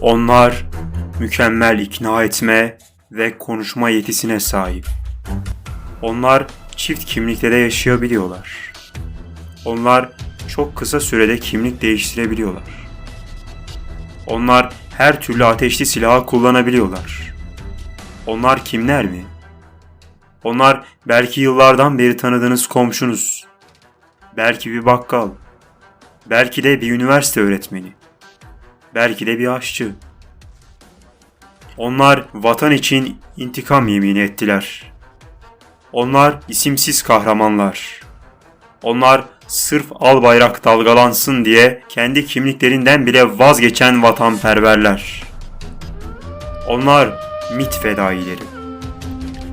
Onlar mükemmel ikna etme ve konuşma yetisine sahip. Onlar çift kimlikte de yaşayabiliyorlar. Onlar çok kısa sürede kimlik değiştirebiliyorlar. Onlar her türlü ateşli silahı kullanabiliyorlar. Onlar kimler mi? Onlar belki yıllardan beri tanıdığınız komşunuz. Belki bir bakkal. Belki de bir üniversite öğretmeni. Belki de bir aşçı. Onlar vatan için intikam yemini ettiler. Onlar isimsiz kahramanlar. Onlar sırf al bayrak dalgalansın diye kendi kimliklerinden bile vazgeçen vatanperverler. Onlar mit fedaileri.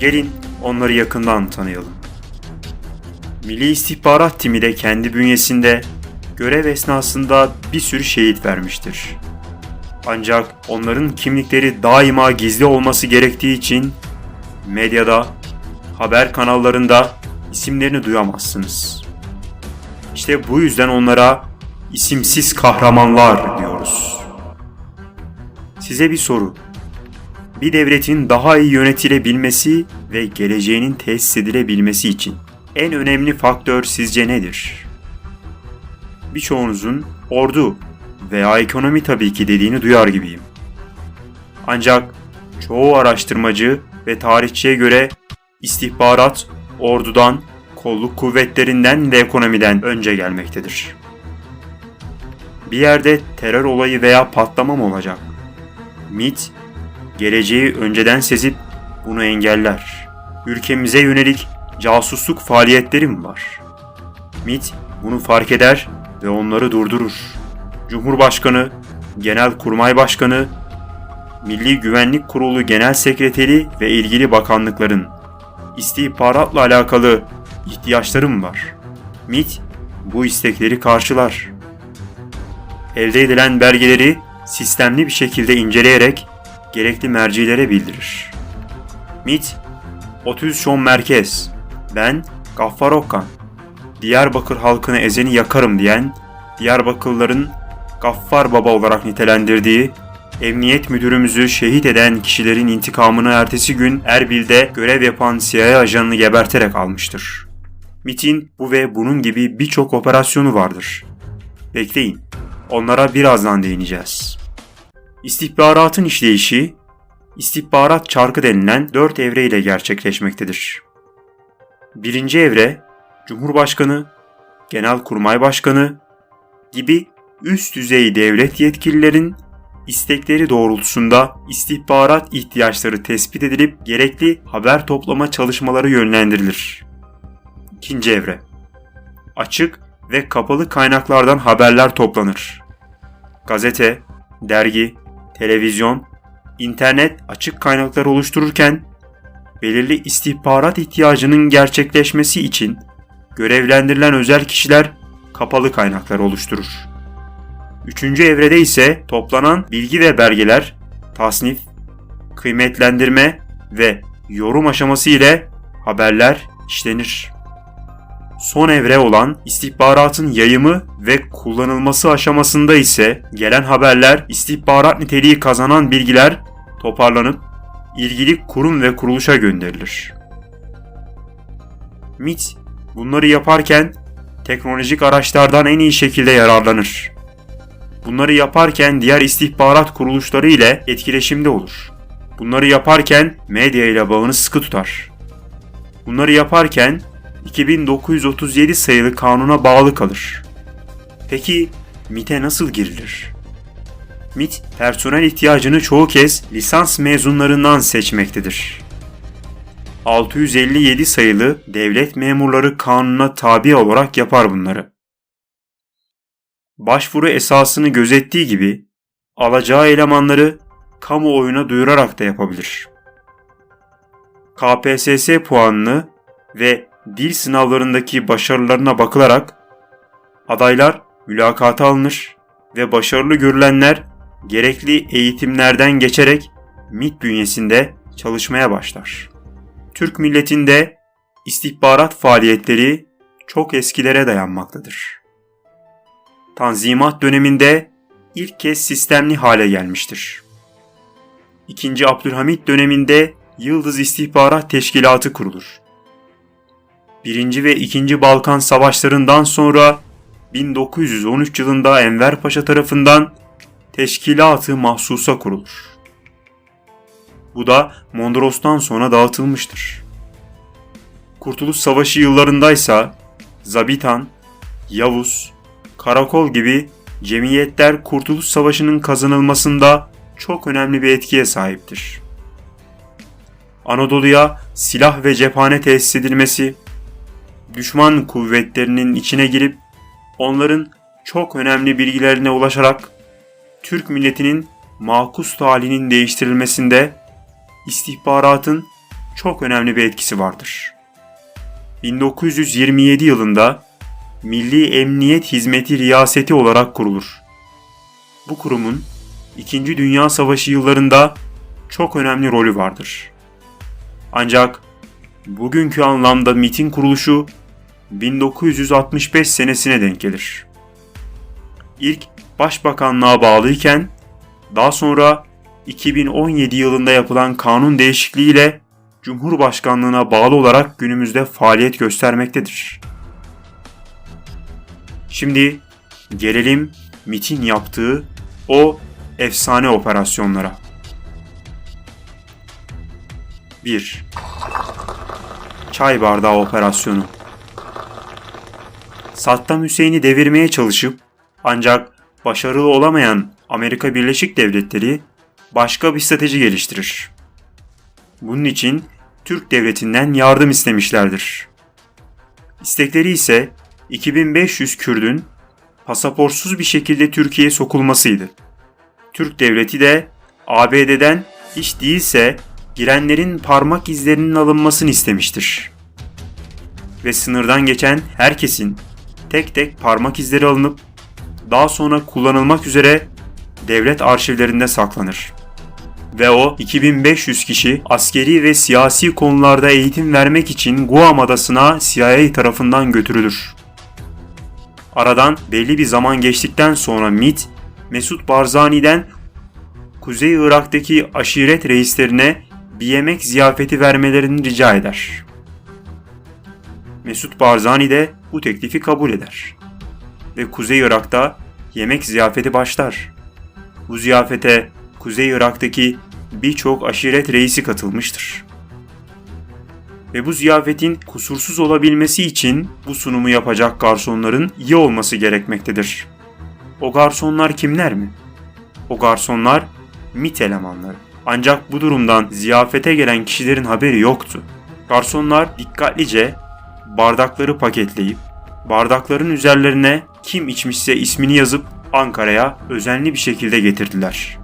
Gelin onları yakından tanıyalım. Milli İstihbarat Timi de kendi bünyesinde görev esnasında bir sürü şehit vermiştir. Ancak onların kimlikleri daima gizli olması gerektiği için medyada, haber kanallarında isimlerini duyamazsınız. İşte bu yüzden onlara isimsiz kahramanlar diyoruz. Size bir soru. Bir devletin daha iyi yönetilebilmesi ve geleceğinin tesis edilebilmesi için en önemli faktör sizce nedir? Birçoğunuzun ordu veya ekonomi tabii ki dediğini duyar gibiyim. Ancak çoğu araştırmacı ve tarihçiye göre istihbarat ordudan, kolluk kuvvetlerinden ve ekonomiden önce gelmektedir. Bir yerde terör olayı veya patlama mı olacak? MIT, geleceği önceden sezip bunu engeller. Ülkemize yönelik casusluk faaliyetleri mi var? MIT bunu fark eder ve onları durdurur. Cumhurbaşkanı, Genelkurmay Başkanı, Milli Güvenlik Kurulu Genel Sekreteri ve ilgili bakanlıkların istihbaratla alakalı ihtiyaçları mı var? MIT bu istekleri karşılar. Elde edilen belgeleri sistemli bir şekilde inceleyerek gerekli mercilere bildirir. MIT 30 Şon Merkez Ben Gaffar Okkan Diyarbakır halkını ezeni yakarım diyen Diyarbakırlıların Gaffar Baba olarak nitelendirdiği Emniyet müdürümüzü şehit eden kişilerin intikamını ertesi gün Erbil'de görev yapan CIA ajanını geberterek almıştır. MIT'in bu ve bunun gibi birçok operasyonu vardır. Bekleyin, onlara birazdan değineceğiz. İstihbaratın işleyişi, istihbarat çarkı denilen dört evre ile gerçekleşmektedir. Birinci evre, Cumhurbaşkanı, Genelkurmay Başkanı gibi üst düzey devlet yetkililerin istekleri doğrultusunda istihbarat ihtiyaçları tespit edilip gerekli haber toplama çalışmaları yönlendirilir. İkinci evre Açık ve kapalı kaynaklardan haberler toplanır. Gazete, dergi, televizyon, internet açık kaynaklar oluştururken belirli istihbarat ihtiyacının gerçekleşmesi için görevlendirilen özel kişiler kapalı kaynaklar oluşturur. Üçüncü evrede ise toplanan bilgi ve belgeler tasnif, kıymetlendirme ve yorum aşaması ile haberler işlenir. Son evre olan istihbaratın yayımı ve kullanılması aşamasında ise gelen haberler istihbarat niteliği kazanan bilgiler toparlanıp ilgili kurum ve kuruluşa gönderilir. MIT bunları yaparken teknolojik araçlardan en iyi şekilde yararlanır. Bunları yaparken diğer istihbarat kuruluşları ile etkileşimde olur. Bunları yaparken medya ile bağını sıkı tutar. Bunları yaparken 2937 sayılı kanuna bağlı kalır. Peki MIT'e nasıl girilir? MIT personel ihtiyacını çoğu kez lisans mezunlarından seçmektedir. 657 sayılı devlet memurları kanuna tabi olarak yapar bunları. Başvuru esasını gözettiği gibi alacağı elemanları kamuoyuna duyurarak da yapabilir. KPSS puanını ve dil sınavlarındaki başarılarına bakılarak adaylar mülakata alınır ve başarılı görülenler gerekli eğitimlerden geçerek MIT bünyesinde çalışmaya başlar. Türk milletinde istihbarat faaliyetleri çok eskilere dayanmaktadır. Tanzimat döneminde ilk kez sistemli hale gelmiştir. İkinci Abdülhamit döneminde Yıldız İstihbarat Teşkilatı kurulur. Birinci ve İkinci Balkan Savaşlarından sonra 1913 yılında Enver Paşa tarafından Teşkilat-ı Mahsusa kurulur. Bu da Mondros'tan sonra dağıtılmıştır. Kurtuluş Savaşı yıllarındaysa Zabitan, Yavuz, Karakol gibi cemiyetler Kurtuluş Savaşı'nın kazanılmasında çok önemli bir etkiye sahiptir. Anadolu'ya silah ve cephane tesis edilmesi, düşman kuvvetlerinin içine girip onların çok önemli bilgilerine ulaşarak Türk milletinin makus halinin değiştirilmesinde istihbaratın çok önemli bir etkisi vardır. 1927 yılında Milli Emniyet Hizmeti Riyaseti olarak kurulur. Bu kurumun 2. Dünya Savaşı yıllarında çok önemli rolü vardır. Ancak bugünkü anlamda MIT'in kuruluşu 1965 senesine denk gelir. İlk başbakanlığa bağlıyken daha sonra 2017 yılında yapılan kanun değişikliğiyle Cumhurbaşkanlığına bağlı olarak günümüzde faaliyet göstermektedir. Şimdi gelelim MIT'in yaptığı o efsane operasyonlara. 1. Çay Bardağı Operasyonu Saddam Hüseyin'i devirmeye çalışıp ancak başarılı olamayan Amerika Birleşik Devletleri başka bir strateji geliştirir. Bunun için Türk devletinden yardım istemişlerdir. İstekleri ise 2500 Kürdün pasaportsuz bir şekilde Türkiye'ye sokulmasıydı. Türk devleti de ABD'den hiç değilse girenlerin parmak izlerinin alınmasını istemiştir. Ve sınırdan geçen herkesin tek tek parmak izleri alınıp daha sonra kullanılmak üzere devlet arşivlerinde saklanır. Ve o 2500 kişi askeri ve siyasi konularda eğitim vermek için Guam adasına CIA tarafından götürülür. Aradan belli bir zaman geçtikten sonra MIT, Mesut Barzani'den Kuzey Irak'taki aşiret reislerine bir yemek ziyafeti vermelerini rica eder. Mesut Barzani de bu teklifi kabul eder. Ve Kuzey Irak'ta yemek ziyafeti başlar. Bu ziyafete Kuzey Irak'taki birçok aşiret reisi katılmıştır. Ve bu ziyafetin kusursuz olabilmesi için bu sunumu yapacak garsonların iyi olması gerekmektedir. O garsonlar kimler mi? O garsonlar MIT elemanları. Ancak bu durumdan ziyafete gelen kişilerin haberi yoktu. Garsonlar dikkatlice bardakları paketleyip bardakların üzerlerine kim içmişse ismini yazıp Ankara'ya özenli bir şekilde getirdiler.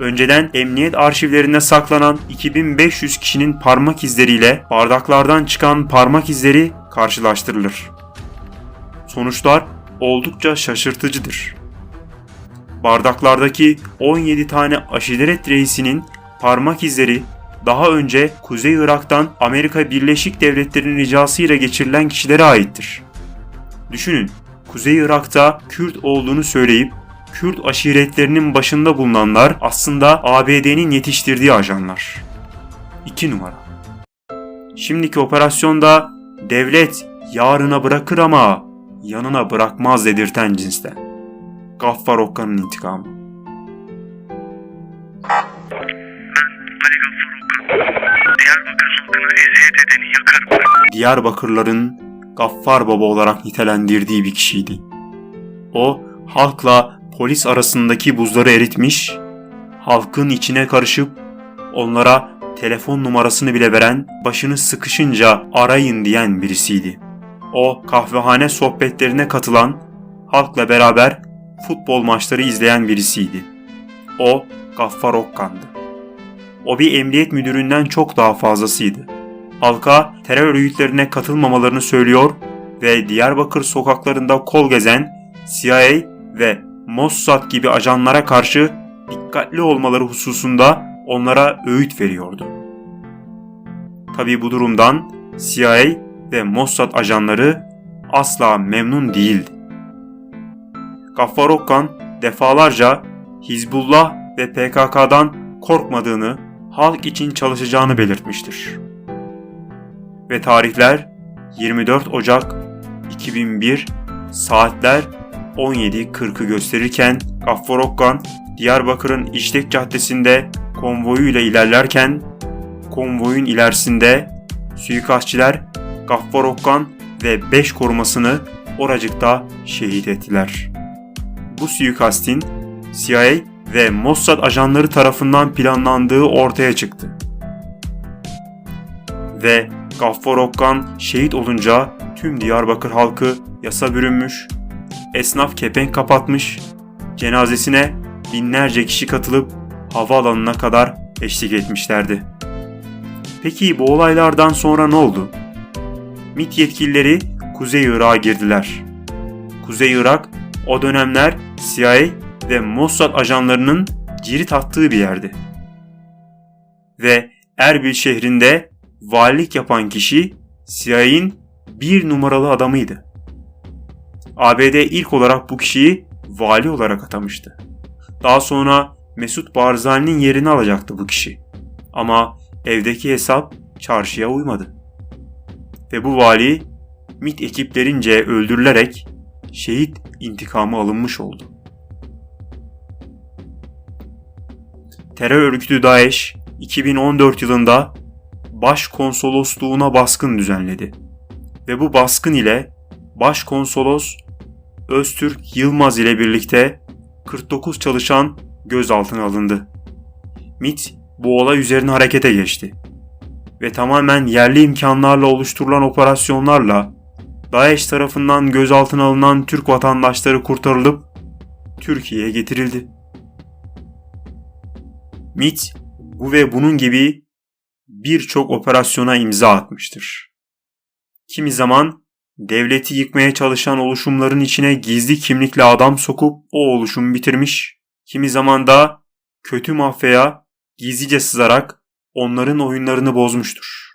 Önceden emniyet arşivlerinde saklanan 2500 kişinin parmak izleriyle bardaklardan çıkan parmak izleri karşılaştırılır. Sonuçlar oldukça şaşırtıcıdır. Bardaklardaki 17 tane aşiret reisinin parmak izleri daha önce Kuzey Irak'tan Amerika Birleşik Devletleri'nin ricasıyla geçirilen kişilere aittir. Düşünün, Kuzey Irak'ta Kürt olduğunu söyleyip Kürt aşiretlerinin başında bulunanlar aslında ABD'nin yetiştirdiği ajanlar. 2 numara. Şimdiki operasyonda devlet yarına bırakır ama yanına bırakmaz dedirten cinsten. Gaffar Okka'nın intikamı. Diyarbakır. Diyarbakırların Gaffar Baba olarak nitelendirdiği bir kişiydi. O halkla polis arasındaki buzları eritmiş, halkın içine karışıp onlara telefon numarasını bile veren, başını sıkışınca arayın diyen birisiydi. O kahvehane sohbetlerine katılan, halkla beraber futbol maçları izleyen birisiydi. O Gaffar Okkan'dı. O bir emniyet müdüründen çok daha fazlasıydı. Halka terör örgütlerine katılmamalarını söylüyor ve Diyarbakır sokaklarında kol gezen CIA ve Mossad gibi ajanlara karşı dikkatli olmaları hususunda onlara öğüt veriyordu. Tabi bu durumdan CIA ve Mossad ajanları asla memnun değildi. Gaffar defalarca Hizbullah ve PKK'dan korkmadığını, halk için çalışacağını belirtmiştir. Ve tarihler 24 Ocak 2001 saatler 17.40'ı gösterirken Gaffar Okkan Diyarbakır'ın İşlek Caddesi'nde konvoyuyla ilerlerken konvoyun ilerisinde suikastçiler Gaffar Okkan ve 5 korumasını oracıkta şehit ettiler. Bu suikastin CIA ve Mossad ajanları tarafından planlandığı ortaya çıktı. Ve Gaffar Okkan şehit olunca tüm Diyarbakır halkı yasa bürünmüş, esnaf kepenk kapatmış, cenazesine binlerce kişi katılıp havaalanına kadar eşlik etmişlerdi. Peki bu olaylardan sonra ne oldu? MİT yetkilileri Kuzey Irak'a girdiler. Kuzey Irak o dönemler CIA ve Mossad ajanlarının cirit attığı bir yerdi. Ve Erbil şehrinde valilik yapan kişi CIA'in bir numaralı adamıydı. ABD ilk olarak bu kişiyi vali olarak atamıştı. Daha sonra Mesut Barzani'nin yerini alacaktı bu kişi. Ama evdeki hesap çarşıya uymadı. Ve bu vali MIT ekiplerince öldürülerek şehit intikamı alınmış oldu. Terör örgütü DAEŞ 2014 yılında başkonsolosluğuna baskın düzenledi. Ve bu baskın ile başkonsolos Öztürk Yılmaz ile birlikte 49 çalışan gözaltına alındı. MIT bu olay üzerine harekete geçti. Ve tamamen yerli imkanlarla oluşturulan operasyonlarla DAEŞ tarafından gözaltına alınan Türk vatandaşları kurtarılıp Türkiye'ye getirildi. MIT bu ve bunun gibi birçok operasyona imza atmıştır. Kimi zaman devleti yıkmaya çalışan oluşumların içine gizli kimlikle adam sokup o oluşumu bitirmiş, kimi zaman da kötü mafyaya gizlice sızarak onların oyunlarını bozmuştur.